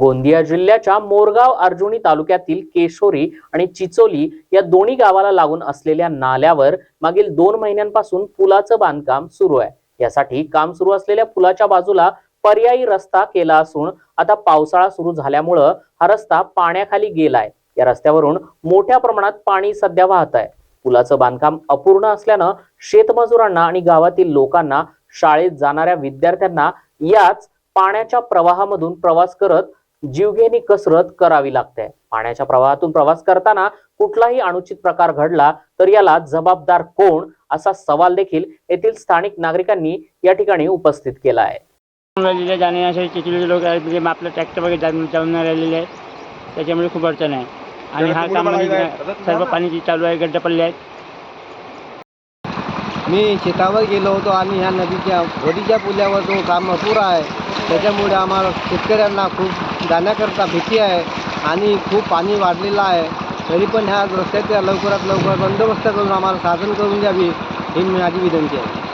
गोंदिया जिल्ह्याच्या मोरगाव अर्जुनी तालुक्यातील केशोरी आणि चिचोली या दोन्ही गावाला लागून असलेल्या नाल्यावर मागील दोन महिन्यांपासून पुलाचं बांधकाम सुरू आहे. यासाठी काम सुरू असलेल्या पुलाच्या बाजूला पर्यायी रस्ता केला असून आता पावसाळा सुरू झाल्यामुळं हा रस्ता पाण्याखाली गेलाय. या रस्त्यावरून मोठ्या प्रमाणात पाणी सध्या वाहत आहे. पुलाचं बांधकाम अपूर्ण असल्यानं शेतमजुरांना आणि गावातील लोकांना शाळेत जाणाऱ्या विद्यार्थ्यांना याच पाण्याच्या प्रवाहामधून प्रवास करत जीवघेणी कसरत करावी लागते. पाण्याच्या प्रवाहातून प्रवास करताना कुठलाही अनुचित प्रकार घडला तर याला जबाबदार कोण असा सवाल देखील येथील स्थानिक नागरिकांनी या ठिकाणी उपस्थित केला आहे. जाणे असे लोक आहेत म्हणजे आपलं ट्रॅक्टर वगैरे नाही राहिलेले आहेत. त्याच्यामुळे खूप अडचण आहे. आणि हा काम म्हणजे सर्व पाणी चालू आहे गड्डे पडले आहेत. मी शेतावर गेलो होतो आणि ह्या नदीच्या होडीच्या पुलावर तो काम अपुरा आहे त्याच्यामुळे आम्हाला शेतकऱ्यांना खूप जाण्याकरता भीती आहे आणि खूप पाणी वाढलेलं आहे. तरी पण ह्या रस्त्याच्या लवकरात लवकर बंदोबस्त करून आम्हाला साधन करून द्यावी ही माझी विनंती आहे.